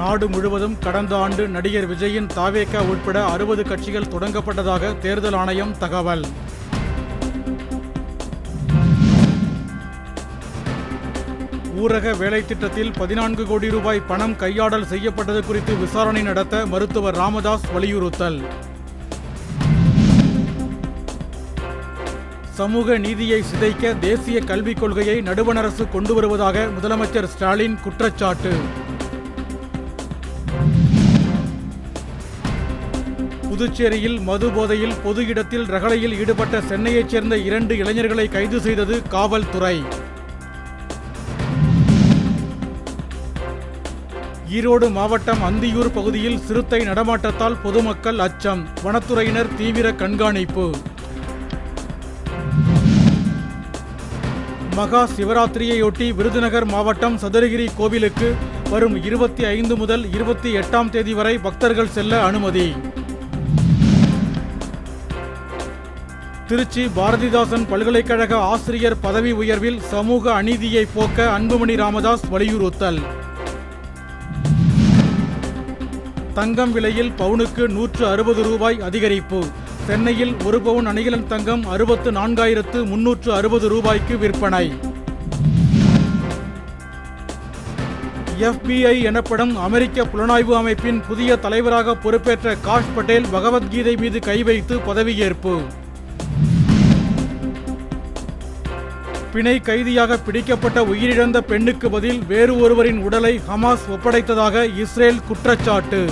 நாடு முழுவதும் கடந்த ஆண்டு நடிகர் விஜயின் தாவேக்கா உட்பட அறுபது கட்சிகள் தொடங்கப்பட்டதாக தேர்தல் ஆணையம் தகவல். ஊரக வேலை திட்டத்தில் பதினான்கு கோடி ரூபாய் பணம் கையாடல் செய்யப்பட்டது குறித்து விசாரணை நடத்த மருத்துவர் ராமதாஸ் வலியுறுத்தல். சமூக நீதியை சிதைக்க தேசிய கல்விக் கொள்கையை நடுவண் அரசு கொண்டு வருவதாக முதலமைச்சர் ஸ்டாலின் குற்றச்சாட்டு. புதுச்சேரியில் மது போதையில் பொது இடத்தில் ரகளையில் ஈடுபட்ட சென்னையைச் சேர்ந்த இரண்டு இளைஞர்களை கைது செய்தது காவல்துறை. ஈரோடு மாவட்டம் அந்தியூர் பகுதியில் சிறுத்தை நடமாட்டத்தால் பொதுமக்கள் அச்சம். வனத்துறையினர் தீவிர கண்காணிப்பு. மகா சிவராத்திரியையொட்டி விருதுநகர் மாவட்டம் சதுரகிரி கோவிலுக்கு வரும் இருபத்தி ஐந்து முதல் இருபத்தி எட்டாம் தேதி வரை பக்தர்கள் செல்ல அனுமதி. திருச்சி பாரதிதாசன் பல்கலைக்கழக ஆசிரியர் பதவி உயர்வில் சமூக அநீதியை போக்க அன்புமணி ராமதாஸ் வலியுறுத்தல். தங்கம் விலையில் பவுனுக்கு நூற்று அறுபது ரூபாய் அதிகரிப்பு. சென்னையில் ஒரு பவுன் அணிகலன் தங்கம் அறுபத்து நான்காயிரத்து முன்னூற்று அறுபது ரூபாய்க்கு விற்பனை. எஃபிஐ எனப்படும் அமெரிக்க புலனாய்வு அமைப்பின் புதிய தலைவராக பொறுப்பேற்ற காஷ் பட்டேல் பகவத்கீதை மீது கை வைத்து பதவியேற்பு. பிணை கைதியாக பிடிக்கப்பட்ட உயிரிழந்த பெண்ணுக்கு பதில் வேறு ஒருவரின் உடலை ஹமாஸ் ஒப்படைத்ததாக இஸ்ரேல் குற்றச்சாட்டு.